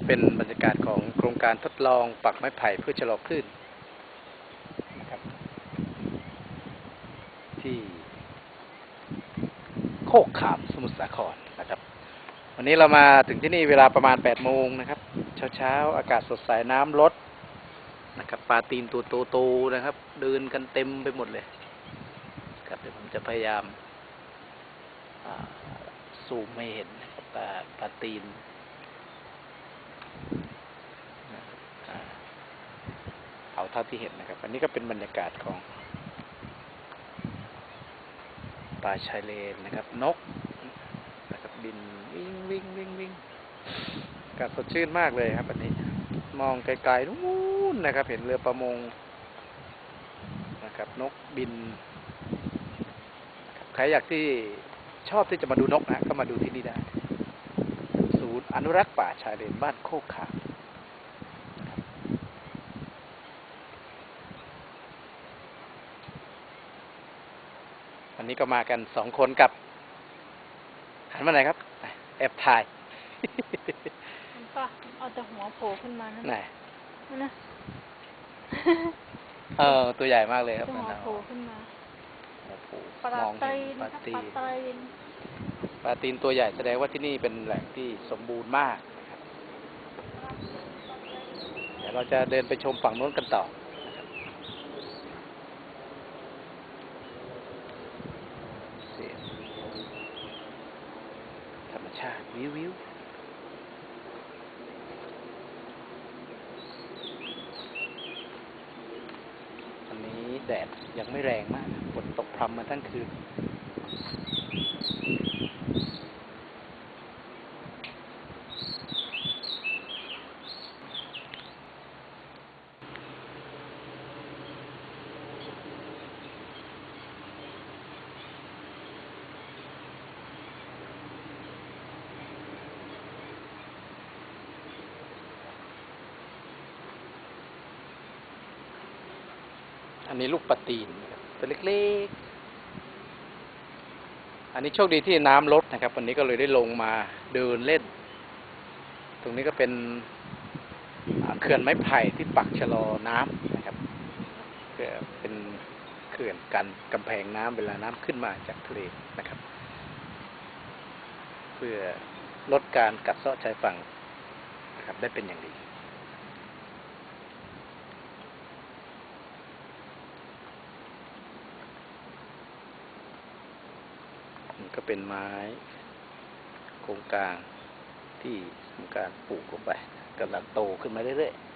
ก็เป็นบรรยากาศของโครงการทดลองปักไม้ไผ่เพื่อชะลอคลื่นนะครับที่โคกขามสมุทรสาครนะครับ วันนี้เรามาถึงที่นี่เวลาประมาณ8โมงนะครับ เช้าเช้าๆอากาศสดใสน้ำลดนะครับปลาตีนตัวโตๆนะครับ เดินกันเต็มไปหมดเลยครับเดี๋ยวผมจะพยายามซูมไม่เห็นนะครับปลาปลาตีนนะครับอ่า เอาเท่าที่เห็นนะครับ อันนี้ก็เป็นบรรยากาศของป่าชายเลนนะครับ นกนะครับบินวิ่งวิ่งวิ่งวิ่งอากาศสดชื่นมากเลยครับ อันนี้ มองไกลๆนู้นนะครับ เห็นเรือประมงนะครับ นกบินใครอยากที่ชอบที่จะมาดูนกนะก็มาดูที่นี่ได้ ศูนย์อนุรักษ์ป่าชายเลนบ้านโคกขามนะครับ วันนี้ก็มากันสองคนกับหันมาไหนอยครับ แอบถ่ายมันป่ะเอาแต่หัวโผล่ขึ้นมานั่นไหนนั่นนะเออตัวใหญ่มากเลยครับแต่หัวนั่นนะโผล่ขึ้นมาโอ้โหปลามองตีเห็นนปลาครับตีปลานตีนปลาตีนตัวใหญ่แสดงว่าที่นี่เป็นแหล่งที่สมบูรณ์มากนะครับเดี๋ยวเราจะเดินไปชมฝั่งโน้นกันต่อนะครับเสียงธรรม ชาติวิววิววันนี้แดดยังไม่แรงมากฝนตกพรำมาทั้งคืน อันนี้ลูกปลาตีนตัวเล็กๆ อันนี้โชคดีที่น้ำลดนะครับ วันนี้ก็เลยได้ลงมาเดินเล่น ตรงนี้ก็เป็นเขื่อนไม้ไผ่ที่ปักชะลอน้ำนะครับเพื่อเป็นเขื่อนกันกำแพงน้ำเวลาน้ำขึ้นมาจากทะเลนะครับ เพื่อลดการกัดเซาะชายฝั่งนะครับได้เป็นอย่างดี ก็เป็นไม้โครงกลางที่ทำการปลูกลงไปกำลังโตขึ้นมาเรื่อยๆ